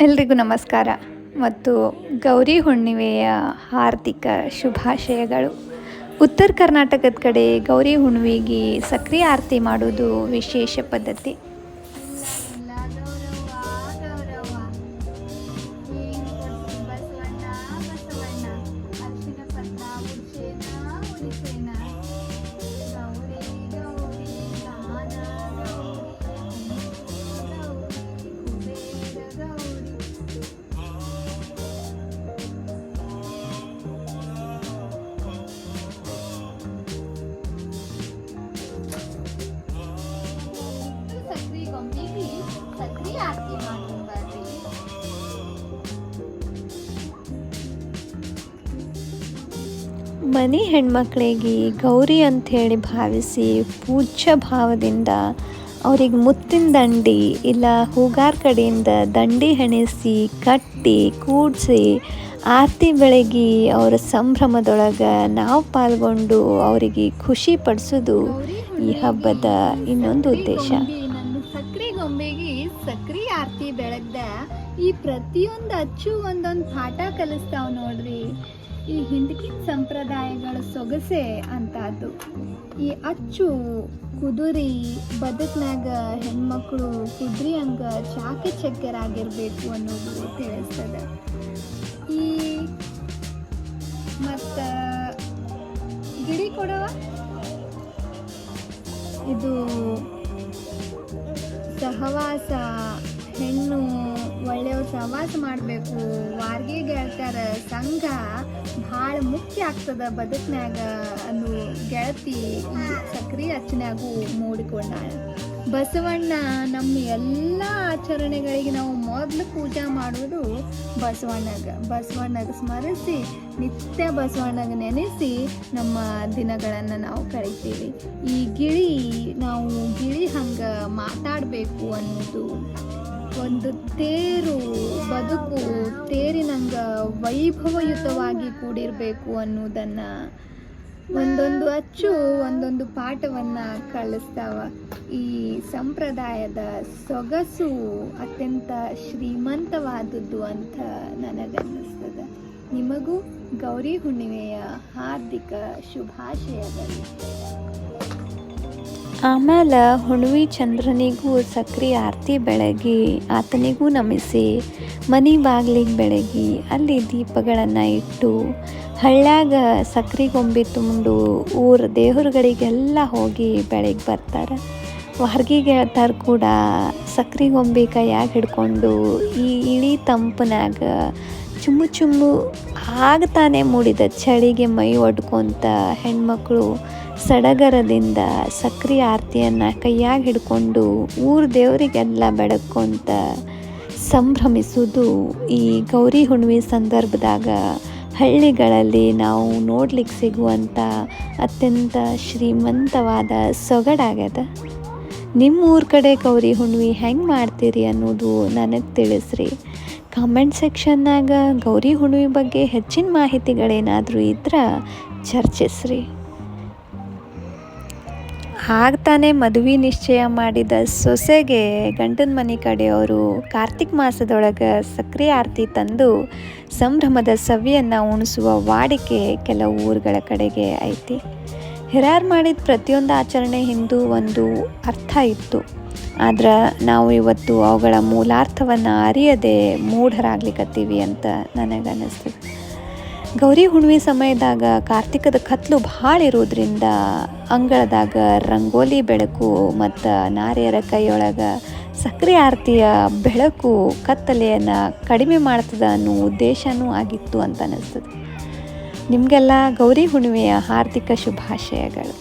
ಎಲ್ರಿಗೂ ನಮಸ್ಕಾರ. ಮತ್ತು ಗೌರಿ ಹುಣ್ಣಿಮೆಯ ಹಾರ್ದಿಕ ಶುಭಾಶಯಗಳು. ಉತ್ತರ ಕರ್ನಾಟಕದ ಕಡೆ ಗೌರಿ ಹುಣ್ಣಿಮೆಗೆ ಸಕ್ರಿಯ ಆರತಿ ಮಾಡುವುದು ವಿಶೇಷ ಪದ್ಧತಿ. ಮನೆ ಹೆಣ್ಮಕ್ಳಿಗೆ ಗೌರಿ ಅಂಥೇಳಿ ಭಾವಿಸಿ ಪೂಜ್ಯ ಭಾವದಿಂದ ಅವ್ರಿಗೆ ಮುತ್ತಿನ ದಂಡಿ ಇಲ್ಲ ಹೂಗಾರ ಕಡೆಯಿಂದ ದಂಡಿ ಹೆಣೆಸಿ ಕಟ್ಟಿ ಕೂಡಿಸಿ ಆರತಿ ಬೆಳಗಿ ಅವರ ಸಂಭ್ರಮದೊಳಗೆ ನಾವು ಪಾಲ್ಗೊಂಡು ಅವರಿಗೆ ಖುಷಿ ಪಡಿಸೋದು ಈ ಹಬ್ಬದ ಇನ್ನೊಂದು ಉದ್ದೇಶ. ಸಕ್ರಿ ಗೊಂಬೆಗೆ ಸಕ್ರಿ ಆರತಿ ಬೆಳಗ್ದ ಈ ಪ್ರತಿಯೊಂದು ಅಚ್ಚು ಒಂದೊಂದು ಪಾಠ ಕಲಿಸ್ತಾವ್ ನೋಡ್ರಿ. ಈ ಹಿಂದಕಿನ ಸಂಪ್ರದಾಯಗಳ ಸೊಗಸೆ ಅಂತದ್ದು. ಈ ಅಚ್ಚು ಕುದುರಿ ಬದುಕ್ನಾಗ ಹೆಣ್ಮಕ್ಳು ಕುದುರಿ ಹಂಗ ಚಾಕೆ ಚಕ್ಕೆರಾಗಿರ್ಬೇಕು ಅನ್ನೋದು ತಿಳಿಸ್ತದೆ. ಈ ಮತ್ತು ಗಿಡಿ ಕೊಡವ? ಇದು ಸಹವಾಸ ಹೆಣ್ಣು ಒಳ್ಳೆಯವ್ರು ಸಹವಾಸ ಮಾಡಬೇಕು. ವಾರ್ಗೆ ಗೆಳ್ತಾರ ಸಂಘ ಭಾಳ ಮುಖ್ಯ ಆಗ್ತದ ಬದುಕಿನಾಗ ಅನ್ನೋ ಗೆಳತಿ ಈ ಸಕ್ರಿ ಅಚ್ಚನ್ಯಾಗೂ ಮೂಡಿಕೊಂಡಾಳ ಬಸವಣ್ಣ ನಮ್ಮ ಎಲ್ಲ ಆಚರಣೆಗಳಿಗೆ ನಾವು ಮೊದಲು ಪೂಜೆ ಮಾಡೋದು ಬಸವಣ್ಣಗ. ಬಸವಣ್ಣಗ ಸ್ಮರಿಸಿ, ನಿತ್ಯ ಬಸವಣ್ಣಗ ನೆನೆಸಿ ನಮ್ಮ ದಿನಗಳನ್ನು ನಾವು ಕರಿತೀವಿ ಈ ಗಿಳಿ, ನಾವು ಗಿಳಿ ಹಂಗೆ ಮಾತಾಡಬೇಕು ಅನ್ನೋದು ಒಂದು ತೇರು, ಬದುಕು ತೇರಿನಂಗ ವೈಭವಯುತವಾಗಿ ಕೂಡಿರಬೇಕು ಅನ್ನೋದನ್ನು ಒಂದೊಂದು ಅಚ್ಚು, ಒಂದೊಂದು ಪಾಠವನ್ನ ಕಳಿಸ್ತಾವ. ಈ ಸಂಪ್ರದಾಯದ ಸೊಗಸು ಅತ್ಯಂತ ಶ್ರೀಮಂತವಾದದ್ದು ಅಂತ ನನಗನ್ನಿಸ್ತದ. ನಿಮಗೂ ಗೌರಿ ಹುಣ್ಣಿಮೆಯ ಹಾರ್ದಿಕ ಶುಭಾಶಯಗಳು. ಆಮೇಲೆ ಹುಣ್ವಿ ಚಂದ್ರನಿಗೂ ಸಕ್ರೆ ಆರತಿ ಬೆಳಗಿ, ಆತನಿಗೂ ನಮಿಸಿ ಮನೆ ಬಾಗಿಲಿಗೆ ಬೆಳಗಿ, ಅಲ್ಲಿ ದೀಪಗಳನ್ನು ಇಟ್ಟು ಹಳ್ಳ್ಯಾಗ ಸಕ್ರೆ ಗೊಂಬೆ ತುಂಡು ಊರ ದೇವ್ರಗಳಿಗೆಲ್ಲ ಹೋಗಿ ಬೆಳಗ್ಗೆ ಬರ್ತಾರೆ. ವಾರ್ಗಿಗೆ ಹೇಳ್ತಾರೆ ಕೂಡ ಸಕ್ರೆ ಗೊಂಬೆ ಕೈಯಾಗ ಹಿಡ್ಕೊಂಡು ಈ ಇಳಿ ತಂಪನಾಗ ಚುಮ್ಮು ಚುಮ್ಮು ಆಗ್ತಾನೆ ಮೂಡಿದ ಚಳಿಗೆ ಮೈ ಒಡ್ಕೊಂತ ಹೆಣ್ಮಕ್ಳು ಸಡಗರದಿಂದ ಸಕ್ರೆ ಆರತಿಯನ್ನು ಕೈಯಾಗಿ ಹಿಡ್ಕೊಂಡು ಊರ ದೇವರಿಗೆಲ್ಲ ಬೆಳಕೊಂತ ಸಂಭ್ರಮಿಸುವುದು ಈ ಗೌರಿ ಹುಣ್ಣಿಮೆ ಸಂದರ್ಭದಾಗ ಹಳ್ಳಿಗಳಲ್ಲಿ ನಾವು ನೋಡ್ಲಿಕ್ಕೆ ಸಿಗುವಂಥ ಅತ್ಯಂತ ಶ್ರೀಮಂತವಾದ ಸೊಗಡಾಗ್ಯದ. ನಿಮ್ಮ ಊರ ಕಡೆ ಗೌರಿ ಹುಣ್ಣಿಮೆ ಹೆಂಗೆ ಮಾಡ್ತೀರಿ ಅನ್ನೋದು ನನಗೆ ತಿಳಿಸ್ರಿ. ಕಾಮೆಂಟ್ ಸೆಕ್ಷನ್ನಾಗ ಗೌರಿ ಹುಣ್ಣಿಮೆ ಬಗ್ಗೆ ಹೆಚ್ಚಿನ ಮಾಹಿತಿಗಳೇನಾದರೂ ಇದ್ರೆ ಚರ್ಚಿಸ್ರಿ. ಆಗ್ತಾನೆ ಮದುವೆ ನಿಶ್ಚಯ ಮಾಡಿದ ಸೊಸೆಗೆ ಗಂಡನ ಮನೆ ಕಡೆಯವರು ಕಾರ್ತಿಕ್ ಮಾಸದೊಳಗೆ ಸಕ್ರಿಯ ಆರತಿ ತಂದು ಸಂಭ್ರಮದ ಸವಿಯನ್ನು ಉಣಿಸುವ ವಾಡಿಕೆ ಕೆಲವು ಊರುಗಳ ಕಡೆಗೆ ಐತಿ. ಹಿರಾರು ಮಾಡಿದ ಪ್ರತಿಯೊಂದು ಆಚರಣೆ ಹಿಂದೂ ಒಂದು ಅರ್ಥ ಇತ್ತು. ಆದ್ರೆ ನಾವು ಇವತ್ತು ಅವುಗಳ ಮೂಲಾರ್ಥವನ್ನು ಅರಿಯದೆ ಮೂಢರಾಗ್ಲಿಕ್ಕತ್ತೀವಿ ಅಂತ ನನಗನ್ನಿಸ್ತದೆ. ಗೌರಿ ಹುಣ್ಣಿಮೆ ಸಮಯದಾಗ ಕಾರ್ತಿಕದ ಕತ್ಲು ಭಾಳ ಇರೋದ್ರಿಂದ ಅಂಗಳದಾಗ ರಂಗೋಲಿ ಬೆಳಕು ಮತ್ತು ನಾರಿಯರ ಕೈಯೊಳಗೆ ಸಕ್ರೆ ಆರತಿಯ ಬೆಳಕು ಕತ್ತಲೆಯನ್ನು ಕಡಿಮೆ ಮಾಡ್ತದ ಅನ್ನೋ ಉದ್ದೇಶನೂ ಆಗಿತ್ತು ಅಂತ ಅನ್ನಿಸ್ತದೆ ನಿಮಗೆಲ್ಲ ಗೌರಿ ಹುಣ್ಣಿಮೆಯ ಹಾರ್ದಿಕ ಶುಭಾಶಯಗಳು.